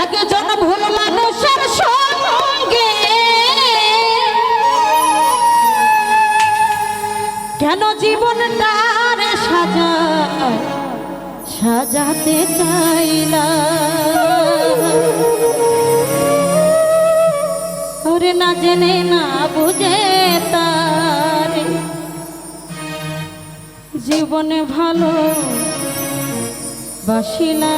একজন ভুল কেন জীবনটার সাজা সাজাতে চাইলা ওরে না জেনে না বুঝে তার জীবনে ভালো বাসিলা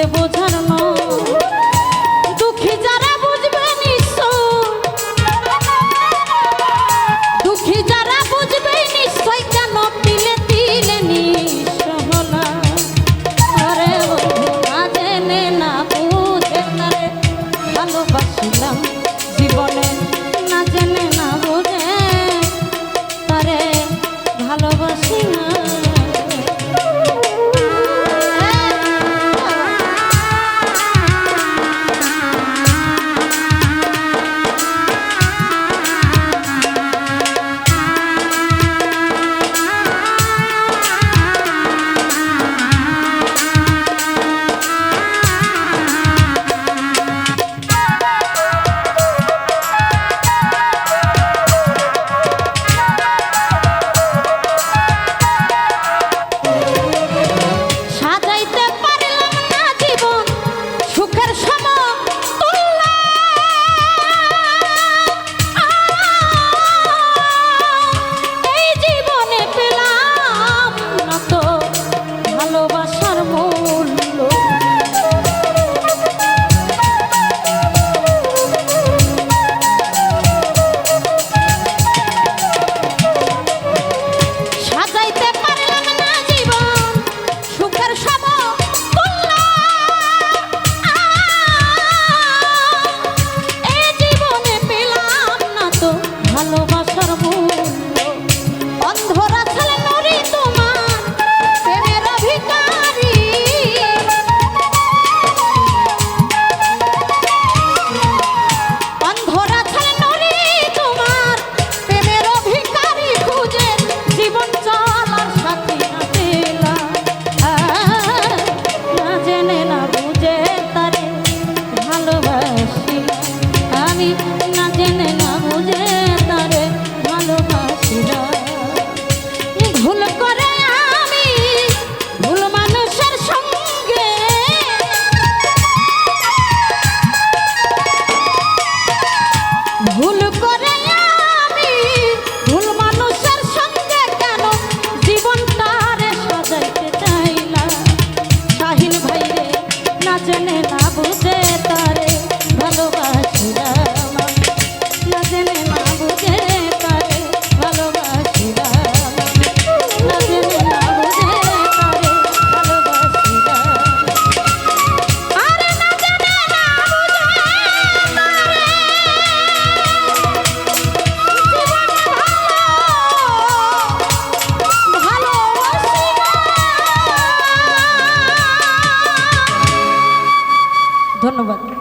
也不太